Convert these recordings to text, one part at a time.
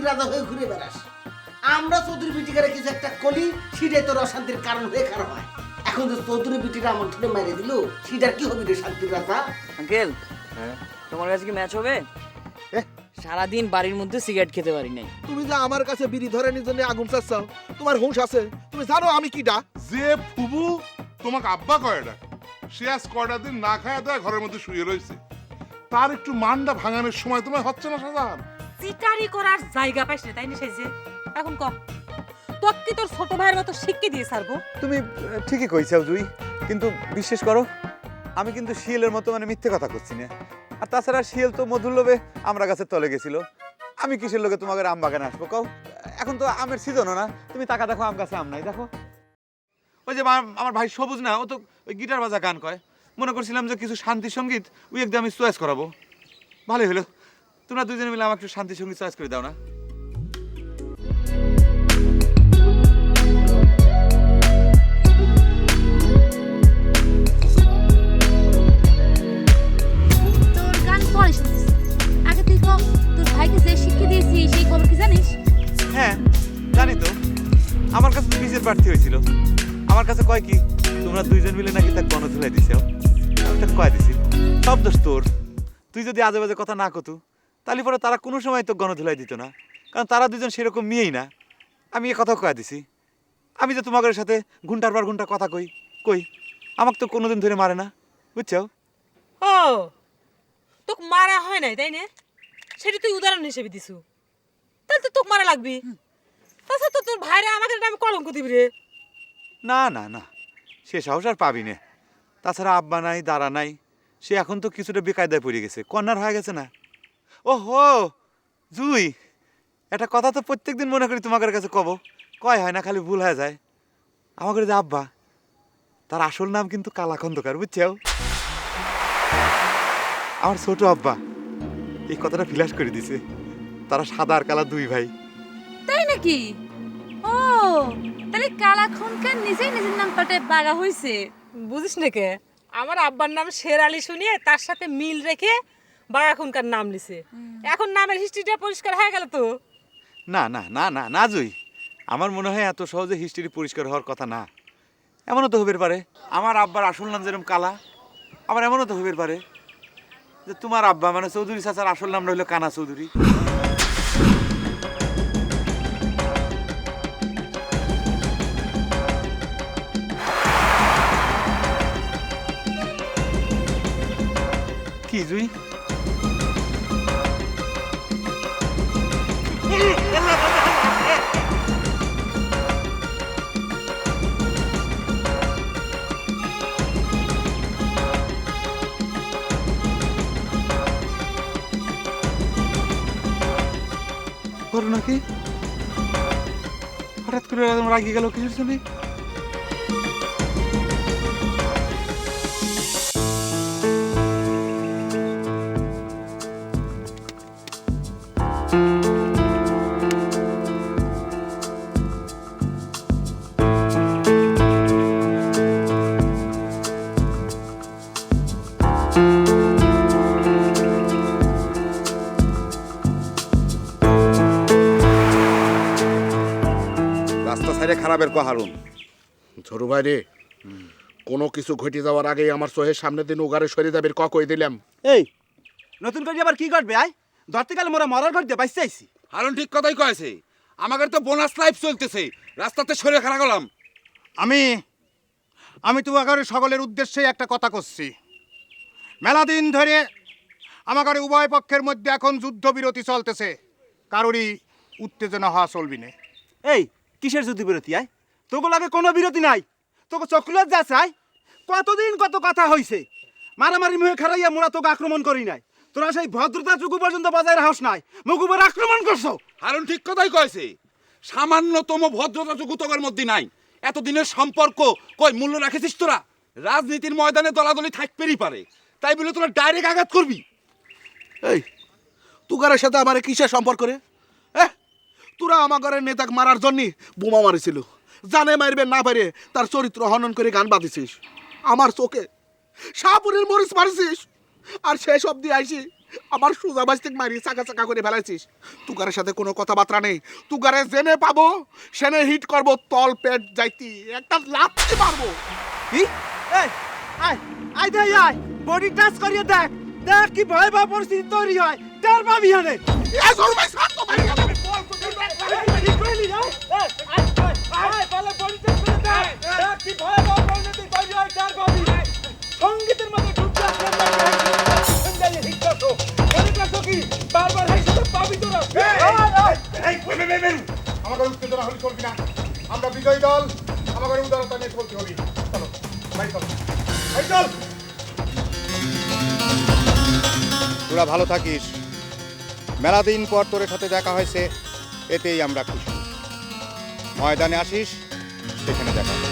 তো শান্তির রাজা হয়ে ঘুরে বেড়াস। আমরা চৌধুরী বিটিকারে কিছু একটা কলি সেটাই তোর অশান্তির কারণ হয়ে খারাপ হয়। এখন যে চৌধুরী বিটিরা আমার ধরে মেরে দিল সেটার কি হবে রে শান্তির রাজা? আঙ্কেল তোমার কাছে কি ম্যাচ হবে? সারাদিন বাড়ির মধ্যে সিগারেট খেতে পারি নাই। তুমি যে আমার কাছে বিড়ি ধরানোর জন্য আগুন চাচ্ছাও তোমার হুঁশ আছে। তুমি জানো আমি কিডা? যে ফুবু তোমাকে আব্বা কয়টা সে আজ কয়টা দিন না খায় দেয় ঘরের মধ্যে শুয়ে রয়েছে। তার একটু মানটা ভাঙানোর সময় তোমার হচ্ছে না সাজান। চিটারি করার জায়গা পাইস না, তাই না যে এখন ক? তোর কি তোর ছোট ভাইয়ের মতো শিক্ষা দিয়ে ছাড়বো? তুমি ঠিকই কইছাও জুই, কিন্তু বিশ্বাস করো, আমি কিন্তু শিয়ালের মতো মানে মিথ্যে কথা করছি না। আর তাছাড়া শিয়াল তো মধুর লোভে আমরা গাছের তলে গেছিল। আমি কিসের লোকে তোমাকে আম বাগানে আসব কও? এখন তো আমের সিজনও না, তুমি টাকা দেখো আম গাছে আম নাই, দেখো। ওই যে আমার- আমার ভাই সবুজ না, ও তো ওই গিটার বাজা গান কয়। মনে করছিলাম যে কিছু শান্তি সংগীত ওই একদম আমি চয়েস করাবো। ভালোই হলো। তোমরা দুজনে মিলে আমাকে একটু শান্তি সংগীত চয়েস করে দাও না? তোর গান পরে শুনছিস আগে তুই কম তোর ভাইকে যে শিক্ষা দিয়েছি সেই খবর কি জানিস? হ্যাঁ জানি তো। আমার কাছে তো বীজের প্রার্থী হয়েছিল। আমার কাছে কয় কি তোমরা দুইজন মিলে নাকি তাকে গণ ধুলাই দিছে। আমি তাকে কয় দিছি সব দোষ তোর। তুই যদি আজে বাজে কথা না কতু তাহলে পরে তারা কোনো সময় তো গণ ধুলাই দিত না। কারণ তারা দুজন সেরকম মেয়েই না। আমি এ কথা কয়ে দিছি। আমি যে তোমাদের সাথে ঘণ্টার পর ঘণ্টা কথা কই কই আমাকে তো কোনোদিন ধরে মারে না বুঝছ ও তোকে মারা হয় নাই তাই না? সেটা তুই উদাহরণ হিসেবে দিছু। তাহলে তো তোকে মারা লাগবি। তাছাড়া তো তোর ভাইরা আমাকে নামে কলঙ্ক দিবি রে। না না না সে সাহস আর পাবি না। তাছাড়া আব্বা নাই দাঁড়া নাই সে এখন তো কিছুটা বেকায়দায় পড়ে গেছে। কন্যার হয়ে গেছে না। ও হো জুই, একটা কথা তো প্রত্যেকদিন মনে করি তোমাদের কাছে কব। কয় হয় না, খালি ভুল হয়ে যায়। আমাদের যে আব্বা, তার আসল নাম কিন্তু কালা খন্দকার বুঝছ আমার ছোট আব্বা, এই কথাটা ফিলাস করে দিছে। তারা সাদা আর কালা দুই ভাই। তাই নাকি? ও, তাহলে কালাখনকার নিজেই নিজের নাম পাল্টে বাগা হইছে। বুঝিস না কে? আমার আব্বার নাম শের আলী শুনিয়ে তার সাথে মিল রেখে বা এখনকার নাম লিছে। এখন নামের হিস্ট্রিটা পরিষ্কার হয়ে গেল তো? না না না না না জুই। আমার মনে হয় এত সহজে হিস্ট্রি পরিষ্কার হওয়ার কথা না। এমনও তো হবের পারে। আমার আব্বার আসল নাম যেরকম কালা আবার এমনও তো হবের পারে যে তোমার আব্বা মানে চৌধুরী চাচার আসল নাম রইল কানা চৌধুরী। কি জুই? করো নাকি? হঠাৎ করে এরকম রাগি গেল কিছুর জন্য খারাপের কহারুন ঝরু ভাই রে কোনো কিছু ঘটে যাওয়ার আগেই আমার সোহের সামনে দিন উগারে সরে যাবে ক কই দিলাম? এই নতুন করে আবার কি করবে আয়? ধরতে গেলে মোরা মরার ঘর দিয়ে বাইসে আইছি হারুন ঠিক কথাই কয়েছে। আমাদের তো বোনাস লাইফ চলতেছে রাস্তাতে সরে খাড়া গেলাম। আমি আমি তোমাদের সকলের উদ্দেশ্যে একটা কথা করছি। মেলা দিন ধরে আমাদের উভয় পক্ষের মধ্যে এখন যুদ্ধবিরতি চলতেছে। কারোরই উত্তেজনা হওয়া চলবি না। এই কিসের যুদ্ধ বিরতি আয়? তোকে লাগে কোনো বিরতি নাই। তোকে চকলেট যা চাই কতদিন কত কথা হইছে? মারামারি মুখে খারাইয়া মোরা তোকে আক্রমণ করি নাই। তোরা সেই ভদ্রতা চুকু পর্যন্ত বজায় রাহস নাই। মুকুবার আক্রমণ করছ? হারুন ঠিক কথাই কয়েছে সামান্যতম ভদ্রতা যোগুতকের মধ্যে নাই। এতদিনের সম্পর্ক কই মূল্য রাখেছিস তোরা? রাজনীতির ময়দানে দলাদলি থাকতেই পারে। তাই বলে তোরা ডাইরেক্ট আঘাত করবি। এই তুগারের সাথে আমার কিসের সম্পর্ক রে? তোরা আমার ঘরের নেতাকে মারার জন্য বোমা মারিছিল। জানে মারবে না পারে তার চরিত্র হনন করে গান বাঁধিছিস আমার চোখে শাহপুরের মরিচ মারিছিস। আর শেষ অব্দি আইসি আমার সোজা বাস থেকে মারি চাকা চাকা করে ফেলাইছিস। তুগারের সাথে কোনো কথাবার্তা নেই। তুগারে জেনে পাবো সেনে হিট করব তল পেট যাইতি একটা লাথি মারবো কি? এই আয় আয় দে আয়। বডি টাচ করিয়ে দেখ। দেখ কি ভয় ভয় পরিস্থিতি তৈরি হয়। দেড় পাবি হানে আমাদের উত্তেজনা হলে চলবি না। আমরা বিজয়ী দল আমাদের উদারতা নিয়ে চলতে হবে। চলো ভাই চল। ভাই চল। তোরা ভালো থাকিস। মেলা দিন পর তোর সাথে দেখা হয়েছে এতেই আমরা খুশি। ময়দানে আসিস সেখানে দেখা হবে।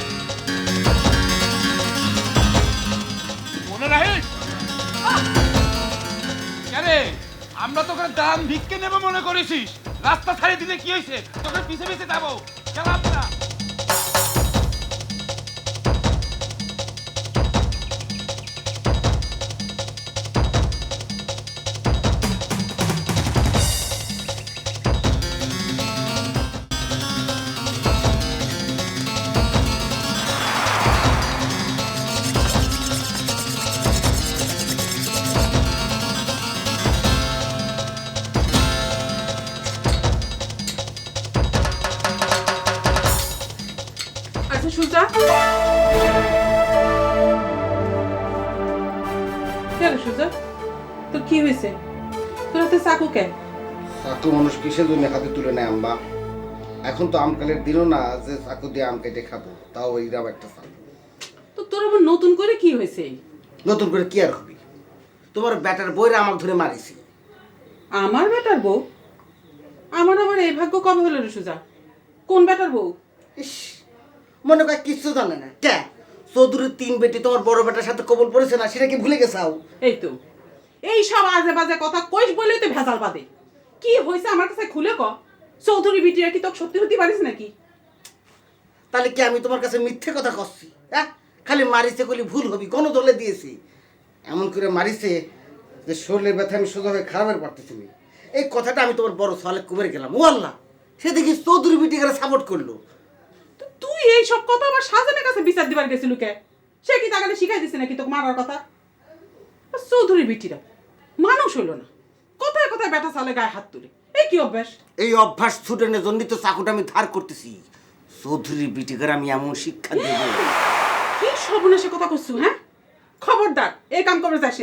মনে রাখিস? আমরা তোকে দাম ভিক্ষে নেবে মনে করেছিস। রাস্তা ছাড়িয়ে দিলে কি হয়েছে? তোকে পিছে পিছে যাব। কেন সুজা? তোর কি হয়েছে? তোর হাতে চাকু কেন চাকু মানুষ কিসের জন্য হাতে তুলে নেয় আম্বা এখন তো আমকালের দিনও না যে চাকু দিয়ে আম কেটে খাব তাও একটা চাকু। তো তোর আবার নতুন করে কি হয়েছে? নতুন করে কি আর হবি? তোমার ব্যাটার বইরা আমাকে ধরে মারিছি। আমার বেটার বউ? আমার আবার এই ভাগ্য কবে হলো রে সুজা? কোন বেটার বউ? ইস মনে কয় কিচ্ছু জানে না। কে? চৌধুরীর তিন বেটি তোমার বড় বেটার সাথে কবল পড়েছে না সেটা কি ভুলে গেছাও এই তো। এই সব আজে বাজে কথা কইস বলেই তো ভেজাল বাদে। কি হয়েছে আমার কাছে খুলে ক? চৌধুরী বিটিয়া কি তোকে সত্যি হতে পারিস নাকি? তাহলে কি আমি তোমার কাছে মিথ্যে কথা করছি হ্যাঁ? খালি মারিছে কলি ভুল হবি গণদলে দিয়েছি। এমন করে মারিছে যে শরীরের ব্যথা আমি সোজা হয়ে খারাপের পারতেছি। এই কথাটা আমি তোমার বড় সালে কুবের গেলাম। ও আল্লাহ সে দেখি চৌধুরী বিটিকে সাপোর্ট করল। তুই এই সব কথা আবার সাজানের কাছে বিচার দিবার গেছিল কে? সে কি তাকে শিখাই দিছে নাকি তোকে মারার কথা? চৌধুরী বিটিরা মানুষ হলো না। কথায় কথায় বেটা চালে গায়ে হাত তুলে। এই কি অভ্যাস? এই অভ্যাস ছুটেনের জন্যই তো চাকুটা আমি ধার করতেছি। চৌধুরী বিটিকার আমি এমন শিক্ষা দেবো। কি সর্বনাশে কথা করছু হ্যাঁ? খবরদার এই কাম করে যাস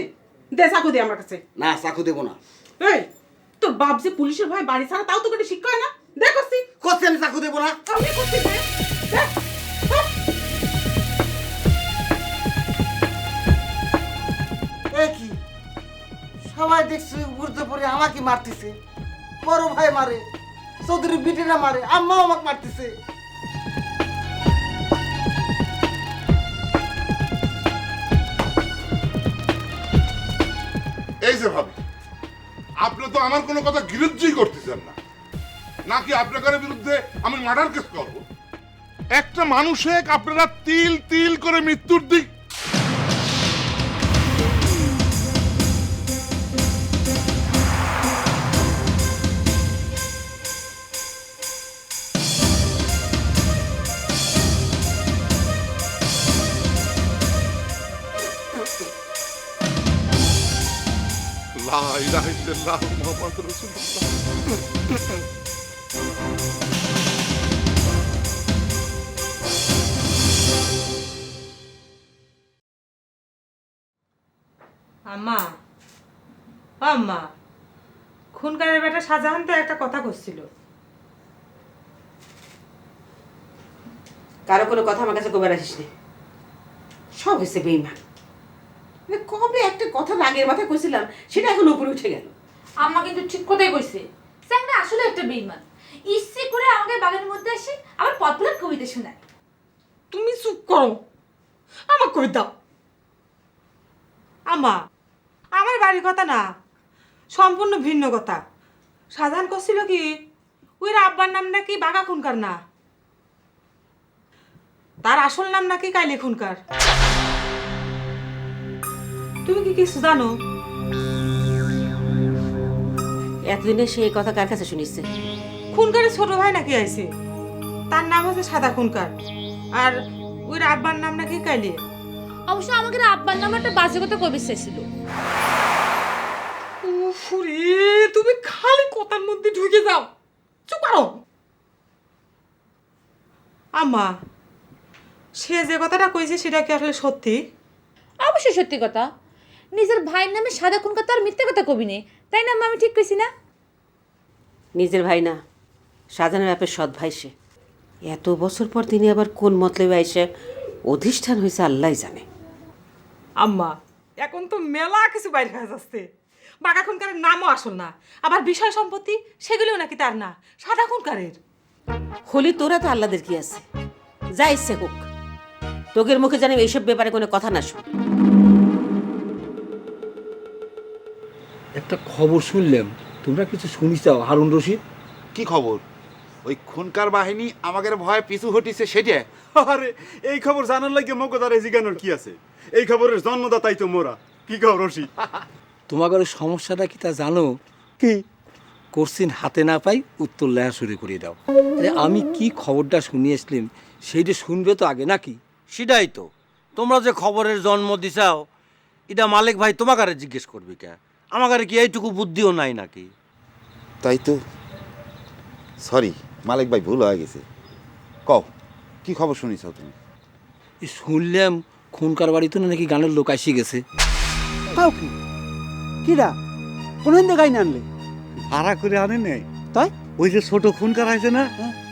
দে চাকু দে আমার কাছে। না চাকু দেবো না। এই তোর বাপ যে পুলিশের ভয় বাড়ি ছাড়া তাও তো করে শিক্ষা হয় না? দেখছি আমি চাকু দেবো না। আমি করছি সবাই দেখছি আমাকে মারতেছে। বড় ভাই মারে, চৌধুরী বিটিরা মারে, আম্মাও আমাকে মারতেছে। এই যে ভাবি, আপনি তো আমার কোনো কথা গিরুজ্জই করতেছেন না। নাকি আপনাদের বিরুদ্ধে আমি মার্ডার কেস করব? একটা মানুষে আপনারা তিল তিল করে মৃত্যুর দিক। লা ইলাহা ইল্লাল্লাহ মুহাম্মাদুর রাসূলুল্লাহ। আম্মা খুনকারের বেটা শাহজাহান তো একটা কথা করছিল। কারও কোনো কথা আমার কাছে কবে আসিস নে সব হয়েছে বেইমান মানে কবে একটা কথা রাগের মাথায় কইছিলাম সেটা এখন উপরে উঠে গেল। আম্মা কিন্তু ঠিক কথাই কইছে স্যাংটা আসলে একটা বেইমান ইচ্ছে করে আমাকে বাগানের মধ্যে আসে আবার পপুলার কবিতা শোনায়। তুমি চুপ করো। আমার কই দাও। আমা আমার বাড়ির কথা না সম্পূর্ণ ভিন্ন কথা। সাধারণ করছিল কি? ওই আব্বার নাম নাকি বাঘা খুনকার না? তার আসল নাম নাকি কাইলে খুনকার? তুমি কি কিছু জানো? এতদিনে সে কথা কার কাছে শুনিছে? খুনকারের ছোট ভাই নাকি আইছে? তার নাম হচ্ছে সাদা খুনকার। আর ওই আব্বার নাম নাকি কাইলিয়ে অবশ্য আমাকে আব্বার নামে একটা বাজে কথা কবি ছিল উফরে তুমি খালি কথার মধ্যে ঢুকে যাও। চুপ করো। আম্মা সে যে কথাটা কইছে সেটা কি আসলে সত্যি? অবশ্যই সত্যি কথা। নিজের ভাইয়ের নামে সাদা খুন কথা আর মিথ্যে কথা কবি নে। তাই না আম্মা, আমি ঠিক কইছি না? নিজের ভাই না সাজানের ব্যাপের সৎ ভাই সে। এত বছর পর তিনি আবার কোন মতলবে আইসে অধিষ্ঠান হয়েছে আল্লাহ জানে। আম্মা এখন তো মেলা কিছু বাইরে হয়ে যাচ্ছে। বাঘা খুনকারের নামও আসল না। আবার বিষয় সম্পত্তি সেগুলিও নাকি তার না। সাদা খুনকারের। হলি তোরা তো আল্লাদের কি আছে? যা ইচ্ছে হোক। তোকের মুখে জানি এইসব ব্যাপারে কোনো কথা না শোন। একটা খবর শুনলাম। তোমরা কিছু শুনিছাও হারুন রশিদ? কি খবর? ওই খুনকার বাহিনী আমাদের ভয় পিছু হটিছে সেটা? আরে এই খবর জানার লাগে মগদারে জিগানোর কি আছে? এই খবরের জন্মদাতাই তো মোরা। কি খবর রশি তোমাদের সমস্যাটা কি তা জানো? কি? কোশ্চিন হাতে না পাই উত্তর লেখা শুরু করে দাও। আরে আমি কি খবরটা শুনিয়ে আসলাম সেইটা শুনবে তো আগে নাকি? সেটাই তো। তোমরা যে খবরের জন্ম দিছাও এটা মালিক ভাই তোমাকারে জিজ্ঞেস করবি কে? আমাকারে কি এইটুকু বুদ্ধিও নাই নাকি? তাই তো। সরি মালিক ভাই ভুল হয়ে গেছে। কও কি খবর শুনিছ তুমি? শুনলাম খুনকার বাড়িতে নাকি গানের লোক আসি গেছে। তাও কি? কিরা? কোন গাই না আনলে। ভাড়া করে আনে নেই। তাই? ওই যে ছোট খুনকার আছে না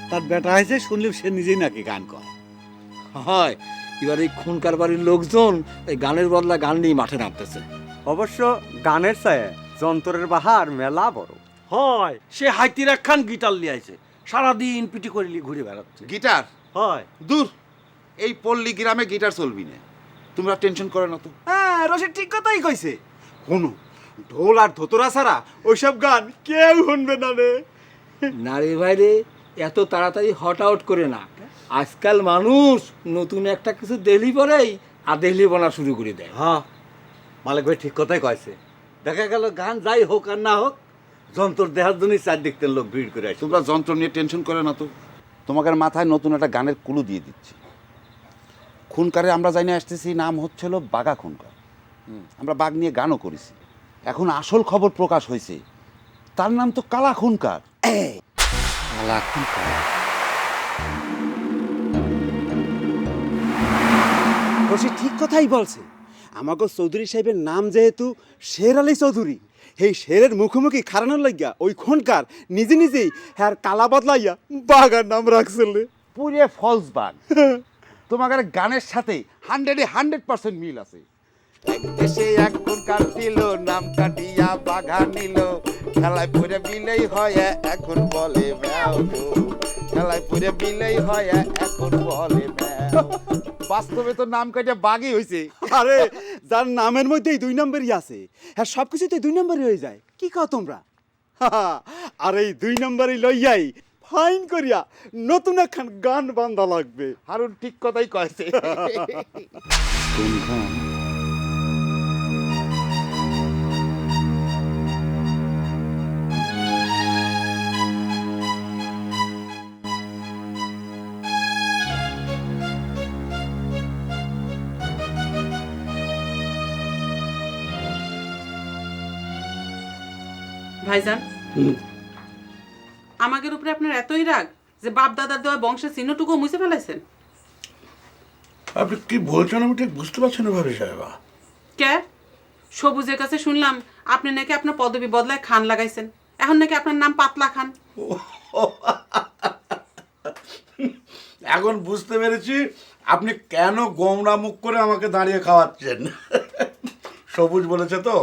তার বেটা আছে শুনলে সে নিজেই নাকি গান কয়। হয় এবার এই খুনকার বাড়ির লোকজন এই গানের বদলা গান নিয়ে মাঠে নামতেছে। অবশ্য গানের চায় যন্ত্রের বাহার মেলা বড়। হয় সে হাইতির একখান গিটার লিয়ে আইছে। সারাদিন পিটি করে লিয়ে ঘুরে বেড়াচ্ছে। গিটার? হয়। দূর এই পল্লী গ্রামে গিটার চলবি না। তোমরা টেনশন করে না তো। হ্যাঁ রসের ঠিক কথাই কইছে। শুনো ঢোল আর ধোতরা ছাড়া ওইসব গান কেউ শুনবে না রে। নারী ভাইরে এত তাড়াতাড়ি হট আউট করে না। আজকাল মানুষ নতুন একটা কিছু দেখলি পরেই আদেহলি বনা শুরু করে দেয়। হ্যাঁ মালিক ভাই ঠিক কথাই কয়েছে দেখা গেল গান যাই হোক আর না হোক যন্ত্র দেহার জন্যই চার দেখতে লোক ভিড় করে আসে। তোমরা যন্ত্র নিয়ে টেনশন করে না তো। তোমাকে মাথায় নতুন একটা গানের কুলু দিয়ে দিচ্ছি। খুনকারে আমরা জানি আসতেছি নাম হচ্ছিল বাঘা খুনকার। আমরা বাঘ নিয়ে গানও করেছি। এখন আসল খবর প্রকাশ হয়েছে। তার নাম তো কালা খুনকার। কালা খুনকার? রশি ঠিক কথাই বলছে। আমাকে চৌধুরী সাহেবের নাম যেহেতু শের আলী চৌধুরী সেই শেরের মুখোমুখি খারানোর লাগিয়া ওই খনকার নিজে নিজেই হ্যার কালা বদলাইয়া বাগার নাম রাখছিল পুরে ফলস বাঘ তোমাদের গানের সাথে হান্ড্রেডে হান্ড্রেড পার্সেন্ট মিল আছে। এক দেশে এক খুনকার ছিল নাম কাটিয়া বাঘা নিল। খেলায় পুরে বিলেই হয় এখন বলে ম্যাও। খেলায় পুরে বিলেই হয় এখন বলে বাস্তবে তো নাম কাটিয়া বাঘই হয়েছে আরে যার নামের মধ্যেই দুই নম্বরই আছে হ্যাঁ সব কিছুতে দুই নম্বরই হয়ে যায়। কি কও তোমরা? আর এই দুই নম্বরই লইয়াই ফাইন করিয়া নতুন একখান গান বান্ধা লাগবে। হারুন ঠিক কথাই কয়েছে। ভাইজান। আমাদের উপরে আপনার এতই রাগ যে বাপ দাদার দেওয়া বংশের চিহ্নটুকু মুছে ফেলাইছেন? আপনি কি বলছেন আমি ঠিক বুঝতে পারছি না ভাবি সাহেবা। কে? সবুজের কাছে শুনলাম আপনি নাকি আপনার পদবি বদলায় খান লাগাইছেন। এখন নাকি আপনার নাম পাতলা খান। এখন বুঝতে পেরেছি আপনি কেন গোমরা মুখ করে আমাকে দাঁড়িয়ে খাওয়াচ্ছেন। সবুজ বলেছে তো।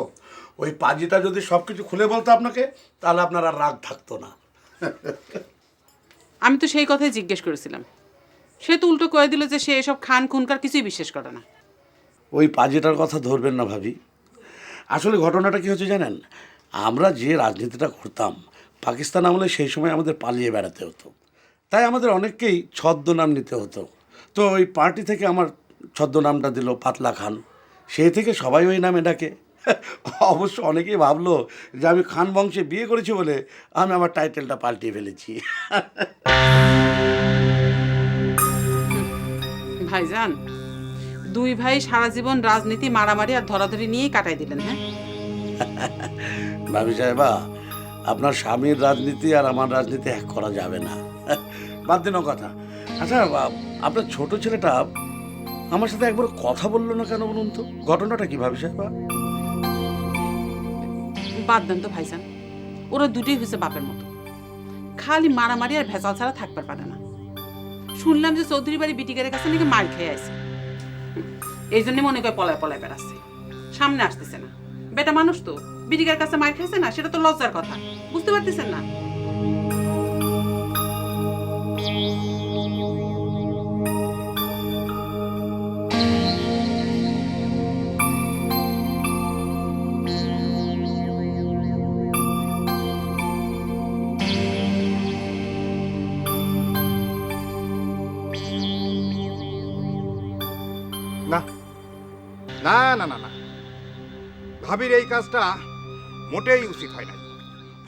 ওই পাজিটা যদি সব কিছু খুলে বলতো আপনাকে তাহলে আপনার আর রাগ থাকতো না। আমি তো সেই কথাই জিজ্ঞেস করেছিলাম। সে তো উল্টো কয়ে দিল যে সে এসব খান খুনকার কিছুই বিশ্বাস করে না। ওই পাজিটার কথা ধরবেন না ভাবি। আসলে ঘটনাটা কি হচ্ছে জানেন? আমরা যে রাজনীতিটা করতাম পাকিস্তান আমলে সেই সময় আমাদের পালিয়ে বেড়াতে হতো। তাই আমাদের অনেককেই ছদ্মনাম নিতে হতো। তো ওই পার্টি থেকে আমার ছদ্মনামটা দিল পাতলা খান। সেই থেকে সবাই ওই নামে ডাকে। অবশ্য অনেকেই ভাবলো যে আমি খান বংশে বিয়ে করেছি বলে আমি আমার টাইটেলটা পাল্টিয়ে ফেলেছি। ভাইজান দুই ভাই সারা জীবন রাজনীতি মারামারি আর ধরাধরি নিয়েই কাটাই দিলেন হ্যাঁ? ভাবি সাহেবা আপনার স্বামীর রাজনীতি আর আমার রাজনীতি এক করা যাবে না। বাদ দিন কথা। আচ্ছা আপনার ছোট ছেলেটা আমার সাথে একবার কথা বলল না কেন বলুন তো? ঘটনাটা কি ভাবি সাহেবা? বাদ দেন তো ভাইজান, ওরা দুটোই হয়েছে বাপের মতো। খালি মারামারি আর ভেজাল ছাড়া থাকবার পারে না। শুনলাম যে চৌধুরী বাড়ি বিটিকারের কাছে নাকি মার খেয়ে আছে। এই জন্য মনে করে পলায় পলায় বেড়াচ্ছে। সামনে আসতেছে না। বেটা মানুষ তো বিটিকার কাছে মার খেয়েছে না, সেটা তো লজ্জার কথা। বুঝতে পারতেছেন না? না। না না না না। ভাবির এই কাজটা মোটেই উচিত হয় নাই।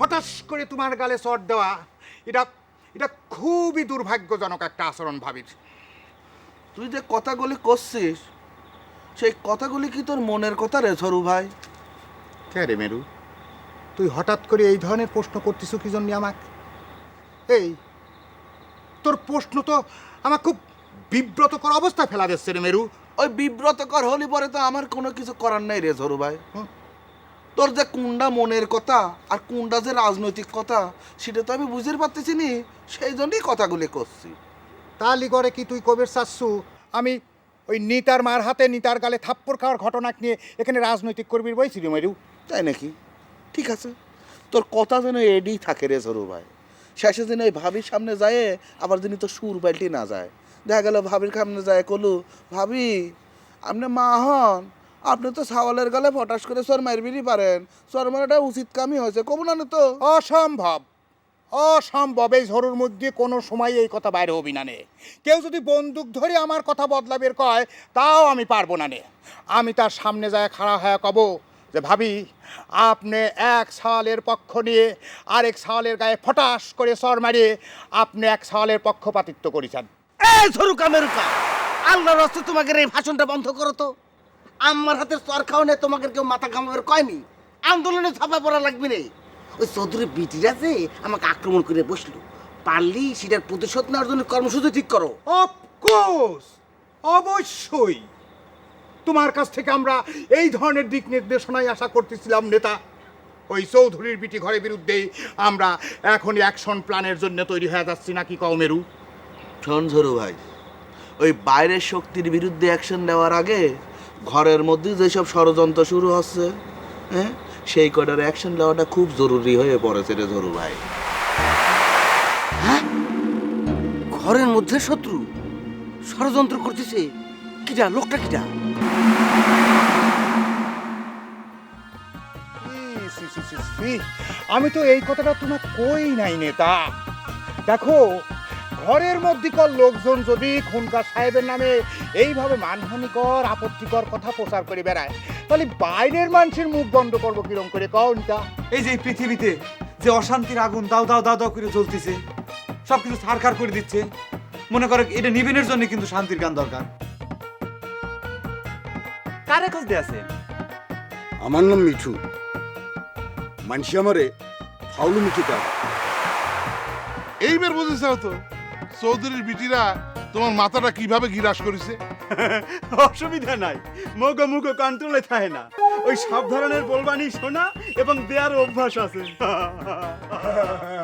হঠাৎ করে তোমার গালে চট দেওয়া এটা এটা খুবই দুর্ভাগ্যজনক একটা আচরণ ভাবির। তুই যে কথাগুলি করছিস সেই কথাগুলি কি তোর মনের কথা রে সরু ভাই? কে রে মেরু? তুই হঠাৎ করে এই ধরনের প্রশ্ন করতিস কি জন্য আমাকে? এই তোর প্রশ্ন তো আমার খুব বিব্রতকর অবস্থা ফেলা দিচ্ছে রে মেরু। ওই বিব্রতকর হলি পরে তো আমার কোনো কিছু করার নাই রে সরু ভাই। তোর যে কুন্ডা মনের কথা আর কুন্ডা যে রাজনৈতিক কথা সেটা তো আমি বুঝতে পারতেছি নি সেই জন্যই কথাগুলি করছি। তালি করে কি তুই কবির চাচ্ছু আমি ওই নিতার মার হাতে নিতার গালে থাপ্পড় খাওয়ার ঘটনা নিয়ে এখানে রাজনৈতিক করবি বইছি রে মেরু তাই নাকি? ঠিক আছে। তোর কথা যেন এডি থাকে রে সরু ভাই। শেষে যেন ওই ভাবির সামনে যায় আবার যিনি তো সুর পাল্টি না যায়। দেখা গেল ভাবির সামনে যায়, কলু, ভাবি, আপনি মা হন? আপনি তো ছাওয়ালের গালে ফটাস করে সর মারবিরই পারেন। সর মারাটা উচিত কামই হয়েছে, কব না তো? অসম্ভব। অসম্ভব। এই ঝড়ুর মধ্যে কোনো সময় এই কথা বাইরে হবি না নে। কেউ যদি বন্দুক ধরে আমার কথা বদলাবের কয়, তাও আমি পারব না নে। আমি তার সামনে যায় খাড়া হয়ে কব যে, ভাবি, আপনি এক সালের পক্ষ নিয়ে আরেক সালের গায়ে ফটাস করে সর মারিয়ে আপনি এক সালের পক্ষপাতিত্ব করেছেন। আল্লাহর রাস্তে তোমাকে এই ভাষণটা বন্ধ করো তো। আমার হাতের চর খাওয়ানে তোমাকে কেউ মাথা ঘামাবার কয়নি। আন্দোলনে ছাপা পড়া লাগবে রে। ওই চৌধুরী বিটিরা যে আমাকে আক্রমণ করে বসল। পারলি সেটার প্রতিশোধ নেওয়ার জন্য কর্মসূচি ঠিক করো। অফকোর্স অবশ্যই। তোমার কাছ থেকে আমরা এই ধরনের দিক নির্দেশনাই আশা করতেছিলাম, নেতা। ওই চৌধুরীর বিটি ঘরের বিরুদ্ধে আমরা এখনই অ্যাকশন প্ল্যানের জন্য তৈরি হয়ে যাচ্ছি নাকি কমেরু শোন ঝরু ভাই ওই বাইরের শক্তির বিরুদ্ধে অ্যাকশন নেওয়ার আগে ঘরের মধ্যে যেসব ষড়যন্ত্র শুরু হচ্ছে হ্যাঁ সেই কটার অ্যাকশন নেওয়াটা খুব জরুরি হয়ে পড়েছে রে ঝরু ভাই। ঘরের মধ্যে শত্রু? ষড়যন্ত্র করতেছে কিটা লোকটা কিটা E, C, C, C, C. আমি তো এই কথাটা তোমার কই নাই নেতা? দেখো ঘরের মধ্যেকার লোকজন যদি খুনকার সাহেবের নামে এইভাবে মানহানিকর আপত্তিকর কথা প্রচার করে বেড়ায় তাহলে বাইরের মানুষের মুখ বন্ধ করব কিরম করে? কও নিতা। এই যে এই পৃথিবীতে যে অশান্তির আগুন দাও দাও দাও দাও করে জ্বলতেছে সব কিছু ছারখার করে দিচ্ছে মনে করে এটা নিবেনের জন্য কিন্তু শান্তির গান দরকার। কারে খোঁজ দিয়ে আছে? আমার নাম মিঠু। মানসি আমারে ফাউলু মিঠু কার এইবার বুঝেছ তো? চৌধুরীর বিটিরা তোমার মাথাটা কীভাবে গিরাস করেছে? অসুবিধা নাই। মুখ মুখ কন্ট্রোলে থাকে না। ওই সব ধরনের বলবানি শোনা এবং দেয়ার অভ্যাস আছে।